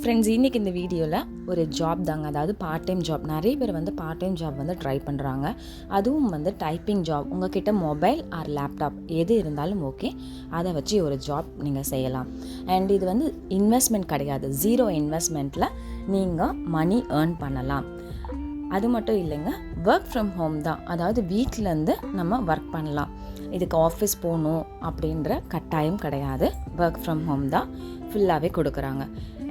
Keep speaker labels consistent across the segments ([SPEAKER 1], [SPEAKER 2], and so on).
[SPEAKER 1] Friends இன்றைக்கி இந்த வீடியோவில் ஒரு ஜாப் தாங்க. அதாவது பார்ட் டைம் ஜாப் நிறைய பேர் வந்து பார்ட் டைம் ஜாப் வந்து ட்ரை பண்ணுறாங்க அதுவும் வந்து டைப்பிங் ஜாப் உங்ககிட்ட மொபைல் ஆர் லேப்டாப் எது இருந்தாலும் ஓகே அதை வச்சு ஒரு ஜாப் நீங்கள் செய்யலாம். அண்ட் இது வந்து இன்வெஸ்ட்மெண்ட் கிடையாது. ஜீரோ இன்வெஸ்ட்மெண்ட்டில் நீங்கள் மணி ஏர்ன் பண்ணலாம். அது மட்டும் இல்லைங்க ஒர்க் ஃப்ரம் ஹோம் தான். அதாவது வீட்டிலேருந்து நம்ம ஒர்க் பண்ணலாம். இதுக்கு ஆஃபீஸ் போகணும் அப்படின்ற கட்டாயம் கிடையாது. ஒர்க் ஃப்ரம் ஹோம் தான் ஃபுல்லாகவே கொடுக்குறாங்க.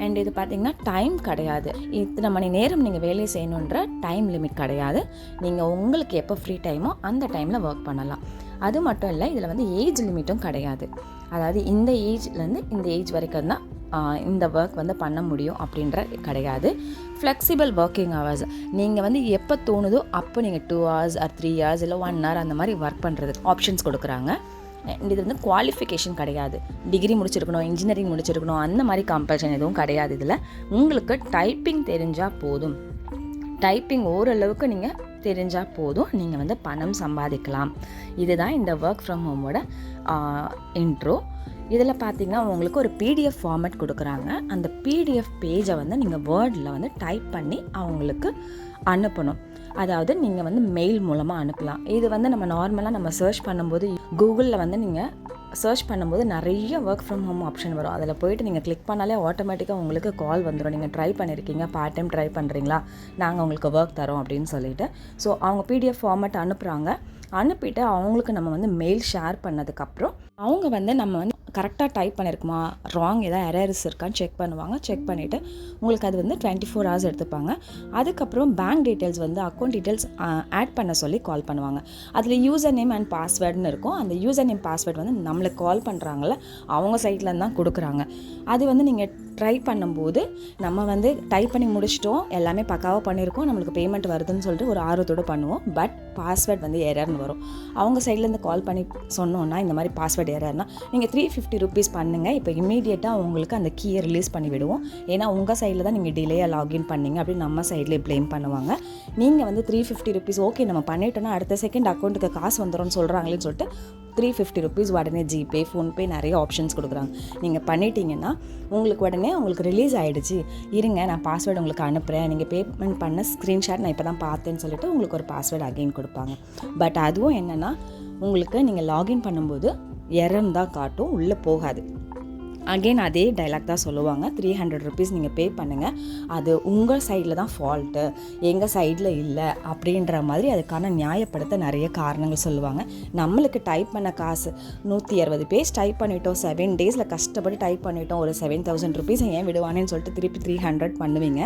[SPEAKER 1] அண்ட் இது பார்த்திங்கன்னா டைம் கிடையாது. இத்தனை மணி நேரம் நீங்கள் வேலை செய்யணுன்ற டைம் லிமிட் கிடையாது. நீங்கள் உங்களுக்கு எப்போ ஃப்ரீ டைமோ அந்த டைமில் ஒர்க் பண்ணலாம். அது மட்டும் இல்லை இதில் வந்து ஏஜ் லிமிட்டும் கிடையாது. அதாவது இந்த ஏஜ்லேருந்து இந்த ஏஜ் வரைக்கும் தான் இந்த ஒர்க் வந்து பண்ண முடியும் அப்படின்ற கிடையாது. ஃப்ளெக்சிபிள் ஒர்க்கிங் ஹவர்ஸ் நீங்கள் வந்து எப்போ தோணுதோ அப்போ நீங்கள் two hours or three hours இல்லை ஒன் ஹவர் அந்த மாதிரி ஒர்க் பண்ணுறதுக்கு ஆப்ஷன்ஸ் கொடுக்குறாங்க. இது வந்து குவாலிஃபிகேஷன் கிடையாது. டிகிரி முடிச்சிருக்கணும் இன்ஜினியரிங் முடிச்சிருக்கணும் அந்த மாதிரி கம்பல்ஷன் எதுவும் கிடையாது இதில். உங்களுக்கு டைப்பிங் தெரிஞ்சால் போதும். டைப்பிங் ஓரளவுக்கு நீங்கள் தெரிஞ்சால் போதும். நீங்கள் வந்து பணம் சம்பாதிக்கலாம். இதுதான் இந்த ஒர்க் ஃப்ரம் ஹோமோட இன்ட்ரோ இதில் பார்த்தீங்கன்னா உங்களுக்கு ஒரு பிடிஎஃப் ஃபார்மேட் கொடுக்குறாங்க. அந்த பிடிஎஃப் பேஜை வந்து நீங்கள் வேர்டில் வந்து டைப் பண்ணி அவங்களுக்கு அனுப்பணும். அதாவது நீங்கள் வந்து மெயில் மூலமாக அனுப்பலாம். இது வந்து நம்ம நார்மலாக நம்ம சர்ச் பண்ணும்போது கூகுளில் வந்து நீங்கள் சர்ச் பண்ணும்போது நிறைய ஒர்க் ஃப்ரம் ஹோம் ஆப்ஷன் வரும். அதில் போயிட்டு நீங்கள் கிளிக் பண்ணாலே ஆட்டோமேட்டிக்காக உங்களுக்கு கால் வந்துடும் நீங்கள் ட்ரை பண்ணியிருக்கீங்க பார்ட் டைம் ட்ரை பண்ணுறீங்களா நாங்கள் உங்களுக்கு ஒர்க் தரோம் அப்படின்னு சொல்லிட்டு. ஸோ அவங்க பிடிஎஃப் ஃபார்மேட் அனுப்புகிறாங்க அனுப்பிட்டு அவங்களுக்கு நம்ம வந்து மெயில் ஷேர் பண்ணதுக்கப்புறம் அவங்க வந்து நம்ம வந்து கரெக்டாக டைப் பண்ணியிருக்குமா ராங் எதாவது எரர்ஸ் இருக்கான்னு செக் பண்ணுவாங்க. செக் பண்ணிவிட்டு உங்களுக்கு அது வந்து டுவெண்ட்டி ஃபோர் ஹவர்ஸ் எடுத்துப்பாங்க. அதுக்கப்புறம் பேங்க் டீட்டெயில்ஸ் வந்து அக்கௌண்ட் டீட்டெயில்ஸ் ஆட் பண்ண சொல்லி கால் பண்ணுவாங்க. அதில் யூசர் நேம் அண்ட் பாஸ்வேர்டுன்னு இருக்கும். அந்த யூசர் நேம் பாஸ்வேர்டு வந்து நம்மளுக்கு கால் பண்ணுறாங்கள அவங்க சைட்லேருந்து தான் கொடுக்குறாங்க. அது வந்து நீங்கள் ட்ரை பண்ணும்போது நம்ம வந்து டைப் பண்ணி முடிச்சிட்டோம். எல்லாமே பக்காவாக பண்ணியிருக்கோம் நம்மளுக்கு பேமெண்ட் வருதுன்னு சொல்லிட்டு ஒரு ஆர்வத்தோடு பண்ணுவோம். பட் பாஸ்வேர்ட் வந்து எரர்னு வரும். அவங்க சைட்லேருந்து கால் பண்ணி சொன்னோன்னா இந்த மாதிரி பாஸ்வேர்ட் எரர்னா நீங்கள் த்ரீ ஃபிஃப்டி ருபீஸ் பண்ணுங்கள் இப்போ இமீடியட்டாக உங்களுக்கு அந்த கீயை ரிலீஸ் பண்ணி விடுவோம் ஏன்னா உங்கள் சைடில் தான் நீங்கள் டிலேயாக லாகின் பண்ணீங்க அப்படின்னு நம்ம சைட்லேயே ப்ளேம் பண்ணுவாங்க. நீங்கள் வந்து த்ரீ ஃபிஃப்டி ருபீஸ் ஓகே நம்ம பண்ணிட்டோன்னா அடுத்த செகண்ட் அக்கௌண்ட்டுக்கு காசு வந்துடும்னு சொல்கிறாங்களேன்னு சொல்லிட்டு த்ரீ ஃபிஃப்டி ருபீஸ் உடனே ஜிபே ஃபோன்பே நிறைய ஆப்ஷன்ஸ் கொடுக்குறாங்க. நீங்கள் பண்ணிட்டீங்கன்னா உங்களுக்கு உடனே உங்களுக்கு ரிலீஸ் ஆகிடுச்சு இருங்க நான் பாஸ்வேர்டு உங்களுக்கு அனுப்புகிறேன் நீங்கள் பேமெண்ட் பண்ண ஸ்க்ரீன்ஷாட் நான் இப்போ தான் பார்த்தேன்னு சொல்லிட்டு உங்களுக்கு ஒரு பாஸ்வேர்டு அகெயின் கொடுப்பாங்க. பட் அதுவும் என்னென்னா உங்களுக்கு நீங்கள் லாகின் பண்ணும்போது எரன் தான் காட்டும் உள்ளே போகாது. அகெயின் அதே டைலாக் தான் சொல்லுவாங்க. த்ரீ ஹண்ட்ரட் ருபீஸ் நீங்கள் பே பண்ணுங்கள் அது உங்கள் சைடில் தான் ஃபால்ட்டு எங்கள் சைடில் இல்லை அப்படின்ற மாதிரி அதுக்கான நியாயப்படுத்த நிறைய காரணங்கள் சொல்லுவாங்க. நம்மளுக்கு டைப் பண்ண காசு நூற்றி அறுபது பேஜ் டைப் பண்ணிட்டோம். செவன் டேஸில் கஷ்டப்பட்டு டைப் பண்ணிட்டோம். ஒரு செவன் தௌசண்ட் ருபீஸ் ஏன் விடுவானேன்னு சொல்லிட்டு திருப்பி த்ரீ ஹண்ட்ரட் பண்ணுவீங்க.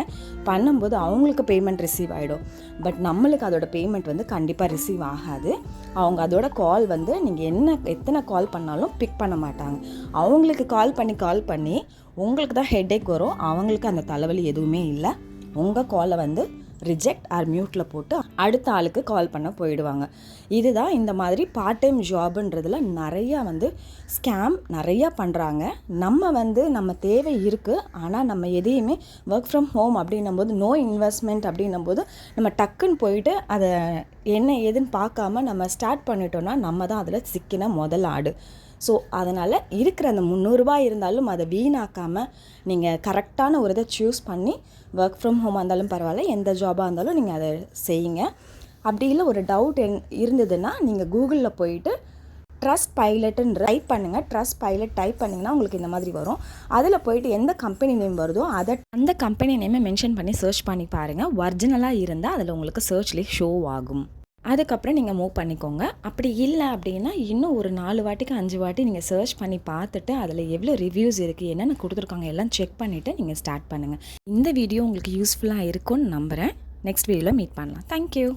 [SPEAKER 1] பண்ணும்போது அவங்களுக்கு பேமெண்ட் ரிசீவ் ஆகிடும் பட் நம்மளுக்கு அதோட பேமெண்ட் வந்து கண்டிப்பாக ரிசீவ் ஆகாது. அவங்க அதோட கால் வந்து நீங்கள் என்ன எத்தனை கால் பண்ணாலும் பிக் பண்ண மாட்டாங்க. அவங்களுக்கு கால் பண்ணி கால் பண்ணி உங்களுக்கு தான் ஹெட்டேக் வரும். அவங்களுக்கு அந்த தலைவலி எதுவுமே இல்லை. உங்கள் காலை வந்து ரிஜெக்ட் ஆர் மியூட்டில் போட்டு அடுத்த ஆளுக்கு கால் பண்ண போயிடுவாங்க. இதுதான் இந்த மாதிரி பார்ட் டைம் ஜாபுன்றதில் நிறையா வந்து ஸ்கேம் நிறையா பண்ணுறாங்க நம்ம வந்து நம்ம தேவை இருக்குது ஆனால் நம்ம எதையுமே ஒர்க் ஃப்ரம் ஹோம் அப்படின்னும் போது நோ இன்வெஸ்ட்மெண்ட் அப்படின்னும் போது நம்ம டக்குன்னு போயிட்டு அதை என்ன ஏதுன்னு பார்க்காம நம்ம ஸ்டார்ட் பண்ணிட்டோன்னா நம்ம தான் அதில் சிக்கின முதல் ஆடு. ஸோ அதனால் இருக்கிற அந்த முந்நூறுரூபா இருந்தாலும் அதை வீணாக்காமல் நீங்கள் கரெக்டான ஒரு இதை சூஸ் பண்ணி ஒர்க் ஃப்ரம் ஹோமாக இருந்தாலும் பரவாயில்ல எந்த ஜாபாக இருந்தாலும் நீங்கள் அதை செய்யுங்க. அப்படி இல்லை ஒரு டவுட் என் இருந்ததுன்னா நீங்கள் கூகுளில் போயிட்டு ட்ரஸ்ட் பைலட்டுன்னு டைப் பண்ணுங்கள் ட்ரஸ்ட் பைலட் டைப் பண்ணிங்கன்னா உங்களுக்கு இந்த மாதிரி வரும். அதில் போயிட்டு எந்த கம்பெனி நேம் வருதோ அதை அந்த கம்பெனி நேமை மென்ஷன் பண்ணி சர்ச் பண்ணி பாருங்கள் ஒரிஜினலாக இருந்தால் அதில் உங்களுக்கு சர்ச்லேயே ஷோ ஆகும். அதுக்கப்புறம் நீங்கள் மூவ் பண்ணிக்கோங்க. அப்படி இல்லை அப்படின்னா இன்னும் ஒரு நாலு வாட்டிக்கு அஞ்சு வாட்டி நீங்கள் சர்ச் பண்ணி பார்த்துட்டு அதில் எவ்வளோ ரிவ்யூஸ் இருக்குது என்னென்ன கொடுத்துருக்காங்க எல்லாம் செக் பண்ணிவிட்டு நீங்கள் ஸ்டார்ட் பண்ணுங்கள் இந்த வீடியோ உங்களுக்கு யூஸ்ஃபுல்லாக இருக்கும்னு நம்புகிறேன் நெக்ஸ்ட் வீடியோவில் மீட் பண்ணலாம். தேங்க்யூ